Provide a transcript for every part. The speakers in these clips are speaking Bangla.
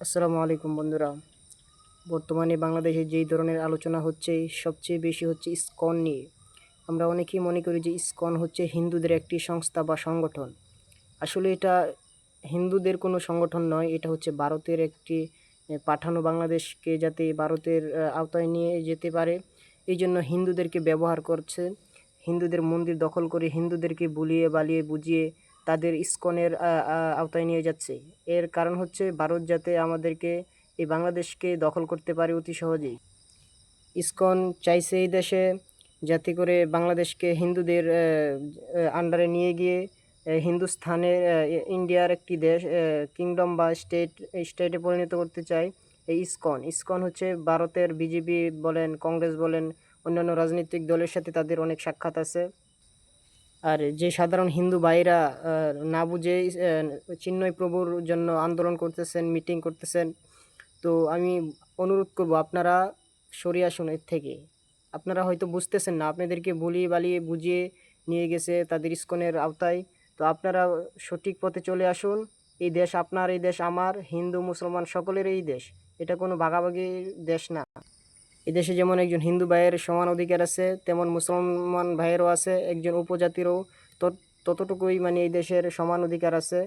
আসসালামু আলাইকুম বন্ধুরা। বর্তমানে বাংলাদেশে যেই ধরনের আলোচনা হচ্ছে, সবচেয়ে বেশি হচ্ছে ইসকন নিয়ে। আমরা অনেকেই মনে করি যে ইসকন হচ্ছে হিন্দুদের একটি সংস্থা বা সংগঠন। আসলে এটা হিন্দুদের কোনো সংগঠন নয়, এটা হচ্ছে ভারতের একটি পাঠানো বাংলাদেশকে যাতে ভারতের আওতায় নিয়ে যেতে পারে। এই জন্য হিন্দুদেরকে ব্যবহার করছে। হিন্দুদের মন্দির দখল করে হিন্দুদেরকে বুলিয়ে বালিয়ে বুঝিয়ে তাদের ইসকনের আওতায় নিয়ে যাচ্ছে। এর কারণ হচ্ছে ভারত যাতে আমাদেরকে এই বাংলাদেশকে দখল করতে পারে অতি সহজেই। ইসকন চাইছে এই দেশে যাতে করে বাংলাদেশকে হিন্দুদের আন্ডারে নিয়ে গিয়ে হিন্দুস্থানের ইন্ডিয়ার একটি দেশ কিংডম বা স্টেট স্টেটে পরিণত করতে চায় এই ইসকন। ইসকন হচ্ছে ভারতের বিজেপি বলেন, কংগ্রেস বলেন, অন্যান্য রাজনৈতিক দলের সাথে তাদের অনেক সাক্ষাৎ আছে। আর যে সাধারণ হিন্দু ভাইরা না বুঝে আহ, চিন্ময় প্রভুর জন্য আন্দোলন করতেছেন মিটিং করতেছেন তো আমি অনুরোধ করব আপনারা সরে আসুন এর থেকে। আপনারা হয়তো বুঝতেছেন না আপনাদেরকে বলিয়ে বালিয়ে বুঝিয়ে নিয়ে গেছে তাদের ইস্কনের আওতায়। তো আপনারা সঠিক পথে চলে আসুন। এই দেশ আপনার এই দেশ আমার হিন্দু মুসলমান সকলের এই দেশ। এটা কোনো ভাগাভাগির দেশ না। এই দেশে যেমন একজন হিন্দু ভাইয়ের সমান অধিকার আছে, তেমন মুসলমান ভাইয়েরও আছে, একজন উপজাতিরও তত- ততটুকুই মানে এই দেশের সমান অধিকার আছে।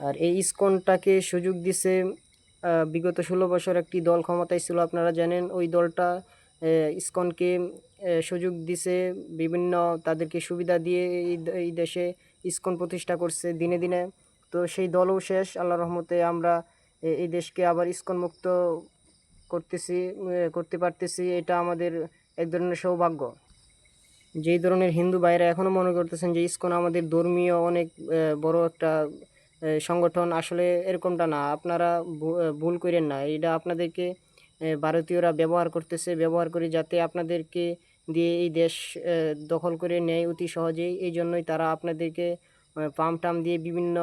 আর এই ইসকনটাকে সুযোগ দিছে বিগত ষোলো বছর একটি দল ক্ষমতায় ছিল, আপনারা জানেন, ওই দলটা ইসকনকে সুযোগ দিছে, বিভিন্ন তাদেরকে সুবিধা দিয়ে এই এই দেশে ইসকন প্রতিষ্ঠা করছে দিনে দিনে। তো সেই দলও শেষ আল্লাহ রহমতে আমরা এই দেশকে আবার ইসকন মুক্ত করতেছি করতে পারতেছি, এটা আমাদের এক ধরনের সৌভাগ্য। যেই ধরনের হিন্দু ভাইরা এখনও মনে করতেছেন যে, ইসকন আমাদের ধর্মীয় অনেক বড় একটা সংগঠন, আসলে এরকমটা না। আপনারা ভুল করেন না। এটা আপনাদেরকে ভারতীয়রা ব্যবহার করতেছে, ব্যবহার করে যাতে আপনাদেরকে দিয়ে এই দেশ দখল করে নেয় অতি সহজেই। এই জন্যই তারা আপনাদেরকে পাম্প টাম দিয়ে বিভিন্ন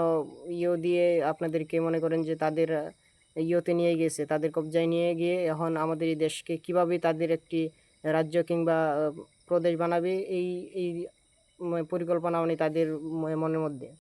ইয়ে দিয়ে আপনাদেরকে মনে করেন যে, তাদের ইয়েতে নিয়ে গিয়েছে তাদের কবজায় নিয়ে গিয়ে এখন আমাদের এই দেশকে কীভাবে তাদের একটি রাজ্য কিংবা প্রদেশ বানাবে এই এই পরিকল্পনা মানে তাদের মনের মধ্যে।